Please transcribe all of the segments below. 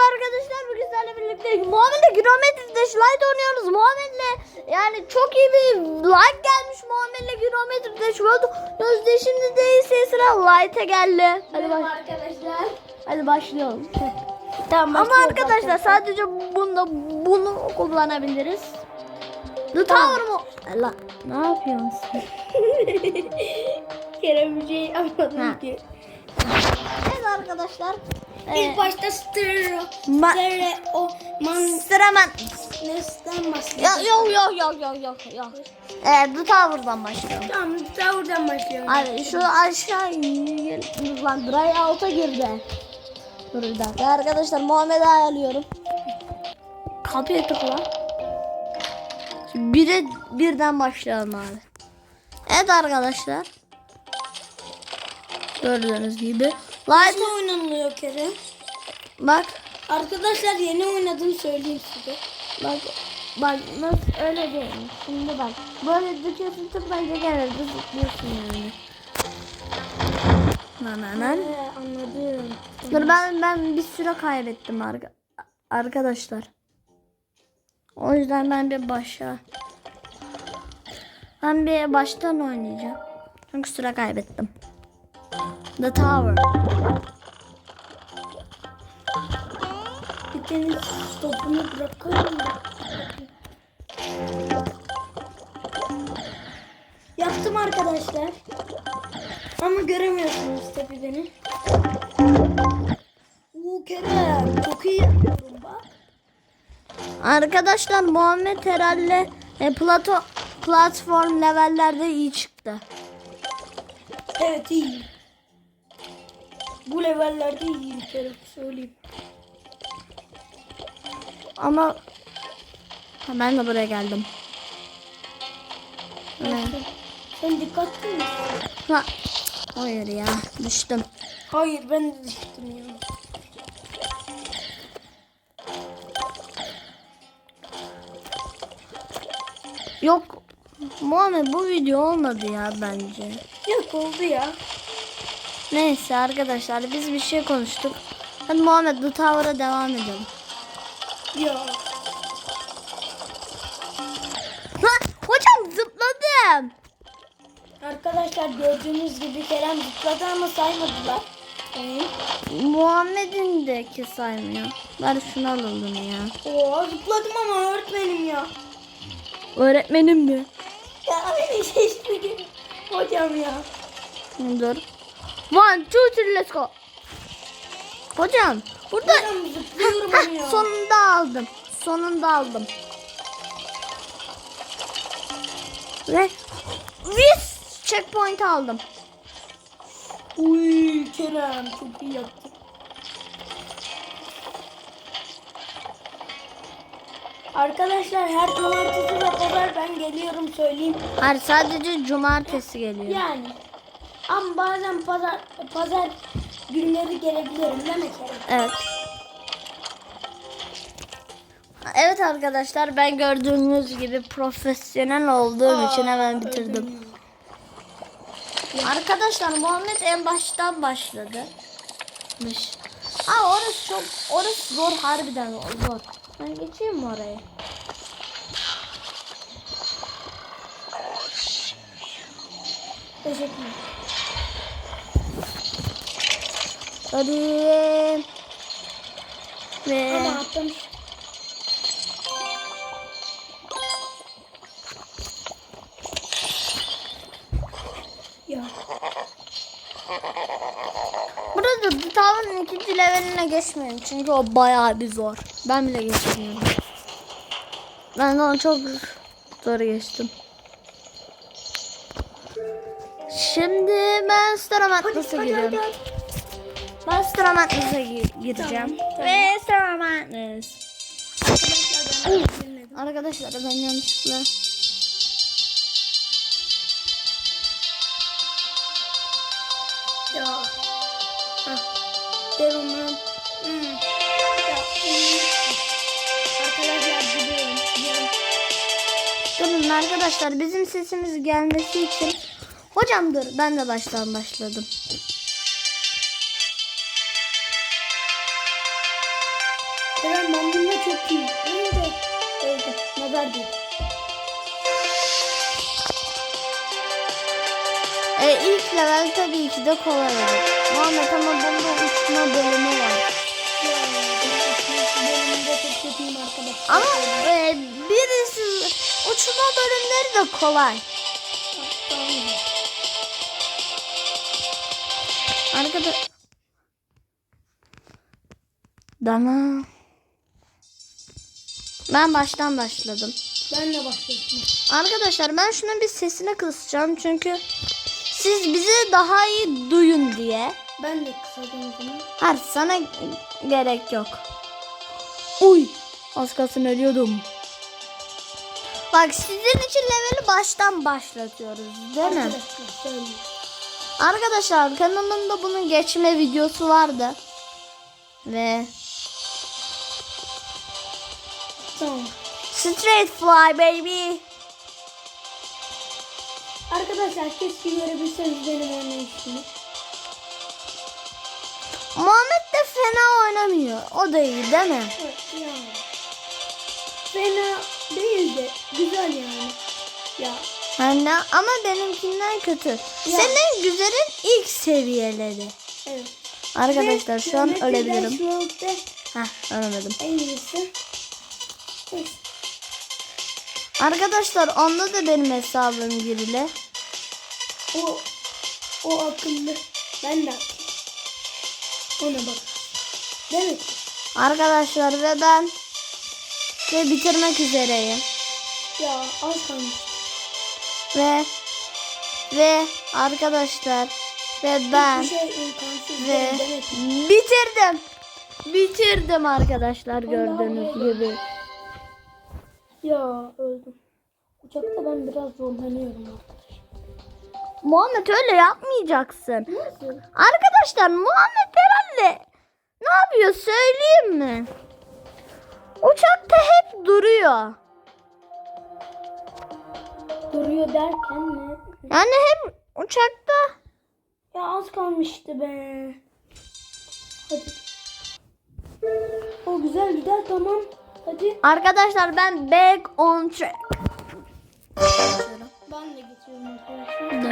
Arkadaşlar bugün sizlerle birlikte Muhammed'le Geometry Dash Light oynuyoruz. Muhammed'le yani çok iyi bir like gelmiş Muhammed'le Geometry Dash World. Özde şimdi değilse sıra Light'e geldi. Hadi Merhaba baş arkadaşlar. hadi başlayalım. Tamam. Ama arkadaşlar sadece bunda bunu kullanabiliriz. The Tower mu? Allah ne yapıyorsun sen? Kerem bir şey anladım ki. Evet arkadaşlar. İlk Ee, başta stereo. Ma- Stereo. Man. Sıraman. Nesten Yok başlayalım. yok yok yok yok yok yok. Ee, The Tower'dan başlayalım. Tamam. Tower'dan başlayalım. Abi şu aşağı in- lan dry out'a girdi. Dur bir dakika arkadaşlar Muhammed'i ayarlıyorum. Kapıya tıkla. Şimdi bire birden başlayalım abi. Evet arkadaşlar. Gördüğünüz gibi. Light Nasıl oynanılıyor Kerem? bak Arkadaşlar yeni oynadım söyleyeyim size. bak bak nasıl öyle değil. Şimdi bak böyle dikiyorsun tıklayınca genelde zıplıyorsun yani. Nananan. He, anladım. Dur ben ben bir süre kaybettim arka- arkadaşlar. O yüzden ben bir başa ben bir baştan oynayacağım. Çünkü süre kaybettim. The Tower. Bir tane stopunu bırakalım mı? Yaptım arkadaşlar. Ama göremiyorsunuz tabii beni. Oo Kerem çok iyi yapıyorum bak. Arkadaşlar Muhammed herhalde e, plato platform levellerde iyi çıktı. Evet iyi. Bu levellerde iyi bir kere söyleyeyim. Ama ha, ben de buraya geldim. Ne? Sen, sen dikkatli misin? Ha. Hayır ya düştüm. Hayır ben de düştüm ya. Yok Muhammed bu video olmadı ya bence. Yok oldu ya. Neyse arkadaşlar biz bir şey konuştuk. Hadi Muhammed The Tower'a devam edelim. Ya. Ha, hocam zıpladım. Arkadaşlar gördüğünüz gibi Kerem zıpladı ama saymadılar. Evet. Muhammed'in de ki saymıyor. Ben şunu alalım ya. Oo zıpladım ama öğretmenim ya. Öğretmenim mi? Ya beni seçmedi. Hocam ya. Dur. One, two, three, let's go. Hocam burada Hocam ya. sonunda aldım. Sonunda aldım. Ve biz checkpoint aldım. Uy Kerem çok iyi yaptın. Arkadaşlar her cumartesi ve pazar ben geliyorum söyleyeyim. Hayır sadece cumartesi geliyor. Yani. Ama bazen pazar pazar günleri gelebilirim değil mi Kerem? Evet. Evet arkadaşlar ben gördüğünüz gibi profesyonel olduğum için hemen bitirdim. Arkadaşlar Muhammed en baştan başladı. Aa orası çok orası zor harbiden zor. Ben geçeyim mi oraya? Teşekkürler. Hadi. Ve Ama atlamış. Ya. burada Tower'ın ikinci leveline geçmeyin çünkü o bayağı bir zor. Ben bile geçemiyorum. Ben de onu çok zor geçtim. Şimdi ben Starman nasıl giriyorum? Ben Starman nasıl gireceğim? Tamam, tamam. Ve Starman Arkadaşlar ben yanlışlıkla Ya. Hah. Devamlı. Hmm. Durun arkadaşlar bizim sesimiz gelmesi için Hocam dur ben de baştan başladım. Bununla çok iyiyim. Öldü. Öldü. Nazar değil. E, ilk level tabii ki de kolay olur. Muhammed ama bunda uçma bölümü var. Ama e, birisi uçma bölümleri de kolay. Arkada Dana. Ben baştan başladım. Ben de başladım. Arkadaşlar ben şunun bir sesine kısacağım çünkü siz bizi daha iyi duyun diye. Ben de kısadım zaman. Hayır sana gerek yok. Uy az kalsın ölüyordum. Bak sizin için leveli baştan başlatıyoruz değil mi? Arkadaşlar kanalımda bunun geçme videosu vardı. Ve Tamam. Straight Fly baby. Arkadaşlar keşke görebilseniz benim oynayışımı. Muhammed de fena oynamıyor. O da iyi değil mi? Evet yani. Fena değil de güzel yani. Ya Yani ama benimkinden kötü. Senin güzelin ilk seviyeleri. evet. Arkadaşlar Ve şu an ölebilirim. Heh ölemedim. en iyisi. Neyse. Arkadaşlar onda da benim hesabım girili. O o akıllı. Ben de akıllı. Ona bak. Demek ki. Arkadaşlar ve ben ve bitirmek üzereyim. Ya az kalmış. Ve ve arkadaşlar ve ben şey ve değil bitirdim. Bitirdim arkadaşlar gördüğünüz gibi. Ya öldüm. Uçakta ben biraz zorlanıyorum arkadaşlar. Muhammed öyle yapmayacaksın. Nasıl? Arkadaşlar Muhammed herhalde ne yapıyor söyleyeyim mi? Uçakta hep duruyor. Duruyor derken ne? Yani hep uçakta Ya az kalmıştı be. Hadi. O güzel güzel tamam. Hadi. Arkadaşlar ben back on track. Ben de geçiyorum arkadaşlar.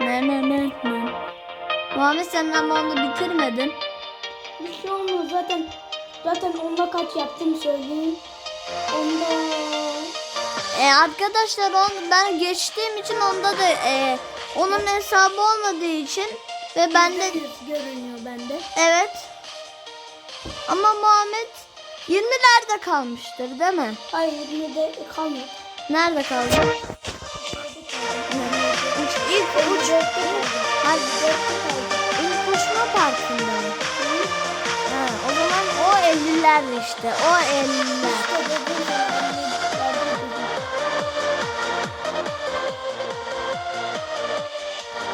Ne ne ne ne. Muhammed sen ama onu bitirmedin. Bir şey olmaz zaten. Zaten onda kaç yaptım söyleyeyim. Onda E, arkadaşlar onu ben geçtiğim için onda da e, onun hesabı olmadığı için ve ben de yüz görünüyor bende. evet. Ama Muhammed 20'lerde kalmıştır değil mi? Hayır yine de kalmadı. Nerede kaldı? İlk uç. Hayır, ilk uçma parkında mı? Ha, o zaman o 50'ler işte. O 50'ler.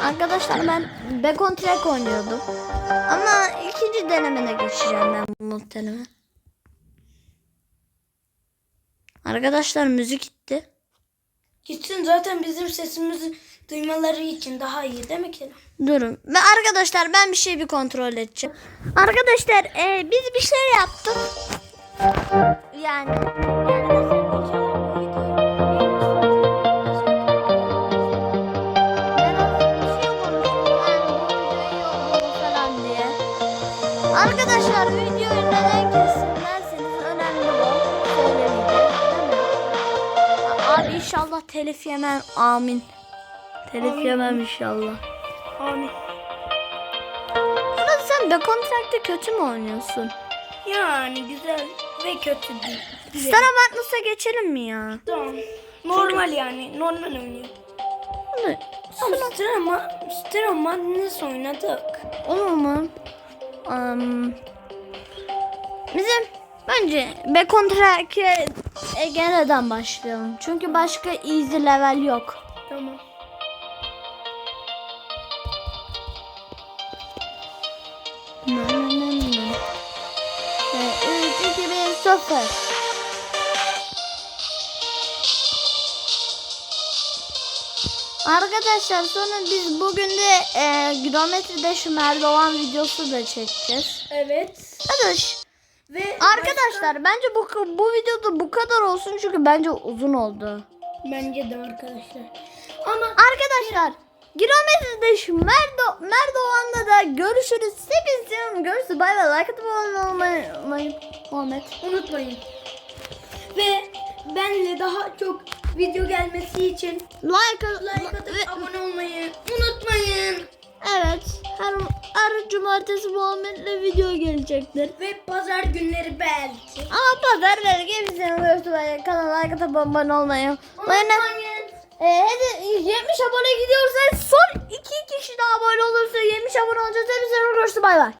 Arkadaşlar ben back on track oynuyordum. Ama ikinci denemene geçeceğim ben bu muhtemelen. Arkadaşlar müzik gitti. Gitsin zaten bizim sesimizi duymaları için daha iyi değil mi Kerem? Durun. Ve arkadaşlar ben bir şey bir kontrol edeceğim. Arkadaşlar e, biz bir şey yaptık. Yani. Arkadaşlar bu inşallah telif yemem. Amin. Telif Amin. yemem inşallah. Amin. Murat sen de kontrakta kötü mü oynuyorsun? Yani güzel ve kötü değil. Star Madness'a geçelim mi ya? Tamam. Normal yani. Normal oynuyor. Ne? Ama Strama, Strama Madness oynadık. Olur mu? Um, bizim bence Bekon Egene'den başlayalım. Çünkü başka easy level yok. Tamam. 3, 2, 1, 0. Arkadaşlar sonra biz bugün de e, geometride şu merdiven videosu da çekeceğiz. Evet. Arkadaş Ve Arkadaşlar bence bu bu videoda bu kadar olsun çünkü bence uzun oldu. başka- bence de arkadaşlar. Ama Arkadaşlar Girometris'de şu Merdo, Merdoğan'da da görüşürüz. Hepinizi seviyorum. Görüşürüz. Bay bay. Like atıp abone olmayı unutmayın. Muhammed. unutmayın. Ve benle daha çok video gelmesi için Like, like atıp abone olmayı cumartesi Muhammed'le video gelecektir. Ve pazar günleri belki. Ama pazar belki hepsini görüşürüz. Kanala like atıp abone olmayı unutmayın. Unutmayın. Ee, hadi 70 abone gidiyorsa son 2 kişi daha abone olursa 70 abone olacağız. Hepsini görüşürüz. Bay bay.